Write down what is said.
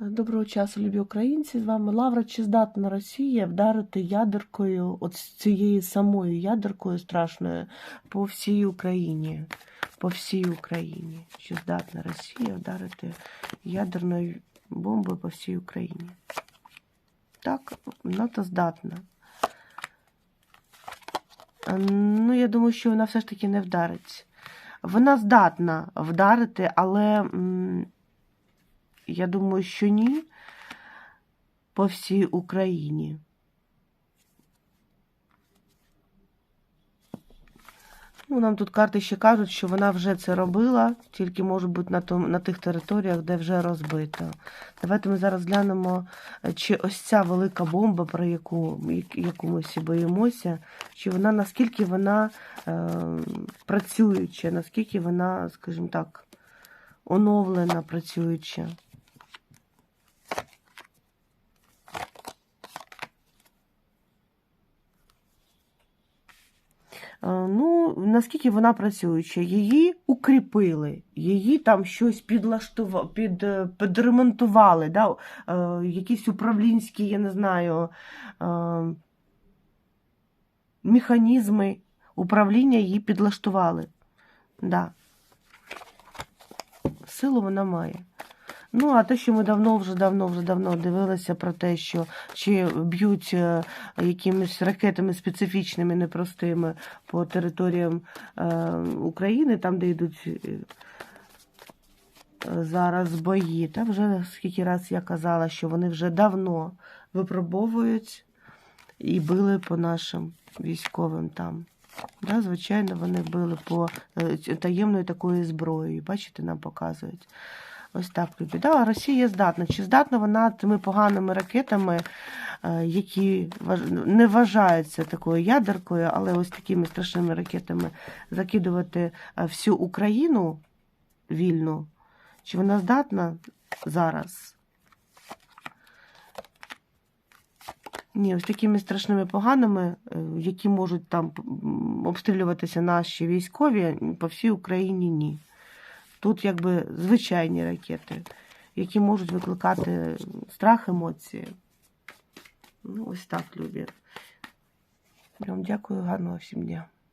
Доброго часу, любі українці. З вами Лавра. Чи здатна Росія вдарити ядеркою, от цією самою ядеркою страшною, по всій Україні? По всій Україні. Чи здатна Росія вдарити ядерною бомбою по всій Україні? Так, НАТО здатна. Ну, я думаю, що вона все ж таки не вдарить. Вона здатна вдарити, але. Я думаю, що ні по всій Україні. Ну, нам тут карти ще кажуть, що вона вже це робила, тільки може бути на, том, на тих територіях, де вже розбито. Давайте ми зараз глянемо, чи ось ця велика бомба, про яку, яку ми всі боїмося, чи вона наскільки вона е, працююча, наскільки вона, скажімо так, оновлена, працююча. Ну, наскільки вона працююча, її укріпили, її там щось підлаштували, під, е, підремонтували, да? е, якісь управлінські, я не знаю, е, механізми управління її підлаштували. Да. Силу вона має. Ну, а те, що ми давно, вже давно, вже давно дивилися про те, що чи б'ють е, якимись ракетами специфічними, непростими по територіям е, України, там, де йдуть е, зараз бої. Та вже скільки раз я казала, що вони вже давно випробовують і били по нашим військовим там. Да, звичайно, вони били по таємною такою зброєю. Бачите, нам показують. Ось так, любі. Да, Росія здатна. Чи здатна вона тими поганими ракетами, е, які не вважаються такою ядеркою, але ось такими страшними ракетами закидувати е, всю Україну вільну? Чи вона здатна зараз? Ні, ось такими страшними поганими, е, які можуть там обстрілюватися наші військові, по всій Україні ні. Тут якби звичайні ракети, які можуть викликати страх, емоції. Ну, ось так, любі. Вам дякую, гарного всім дня.